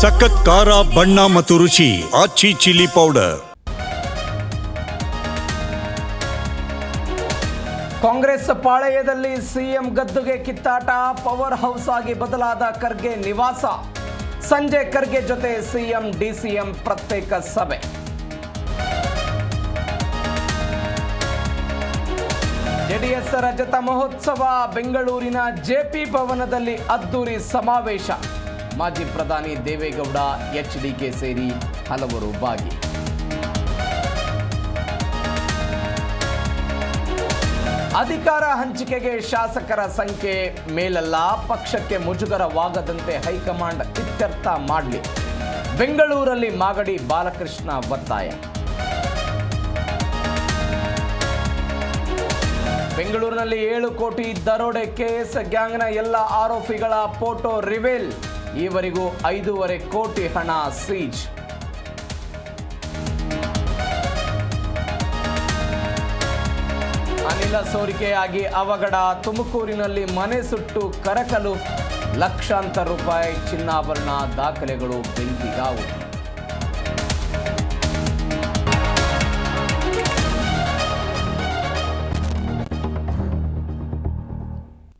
ಸಖತ್ ಖಾರ, ಬಣ್ಣ ಮತ್ತು ರುಚಿ, ಆಚಿ ಚಿಲ್ಲಿ ಪೌಡರ್. ಕಾಂಗ್ರೆಸ್ ಪಾಳೆಯದಲ್ಲಿ ಸಿಎಂ ಗದ್ದುಗೆ ಕಿತ್ತಾಟ, ಪವರ್ ಹೌಸ್ ಆಗಿ ಬದಲಾದ ಖರ್ಗೆ ನಿವಾಸ. ಸಂಜೆ ಖರ್ಗೆ ಜೊತೆ ಸಿಎಂ, ಡಿಸಿಎಂ ಪ್ರತ್ಯೇಕ ಸಭೆ. ಜೆಡಿಎಸ್ ರಜತ ಮಹೋತ್ಸವ, ಬೆಂಗಳೂರಿನ ಜೆಪಿ ಭವನದಲ್ಲಿ ಅದ್ದೂರಿ ಸಮಾವೇಶ. ಮಾಜಿ ಪ್ರಧಾನಿ ದೇವೇಗೌಡ, ಎಚ್ ಡಿಕೆ ಸೇರಿ ಹಲವರು ಭಾಗಿ. ಅಧಿಕಾರ ಹಂಚಿಕೆಗೆ ಶಾಸಕರ ಸಂಖ್ಯೆ ಮೇಲಲ್ಲ, ಪಕ್ಷಕ್ಕೆ ಮುಜುಗರವಾಗದಂತೆ ಹೈಕಮಾಂಡ್ ಇತ್ಯರ್ಥ ಮಾಡಲಿ. ಬೆಂಗಳೂರಲ್ಲಿ ಮಾಗಡಿ ಬಾಲಕೃಷ್ಣ ಒತ್ತಾಯ. ಬೆಂಗಳೂರಿನಲ್ಲಿ ಏಳು ಕೋಟಿ ದರೋಡೆ ಕೇಸ್, ಗ್ಯಾಂಗ್ನ ಎಲ್ಲ ಆರೋಪಿಗಳ ಫೋಟೋ ರಿವೇಲ್. ಈವರೆಗೂ ಐದೂವರೆ ಕೋಟಿ ಹಣ ಸೀಜ್. ಅನಿಲ ಸೋರಿಕೆಯಾಗಿ ಅವಘಡ, ತುಮಕೂರಿನಲ್ಲಿ ಮನೆ ಸುಟ್ಟು ಕರಕಲು, ಲಕ್ಷಾಂತರ ರೂಪಾಯಿ ಚಿನ್ನಾಭರಣ ದಾಖಲೆಗಳು ಬೆಂಕಿಗಾವು.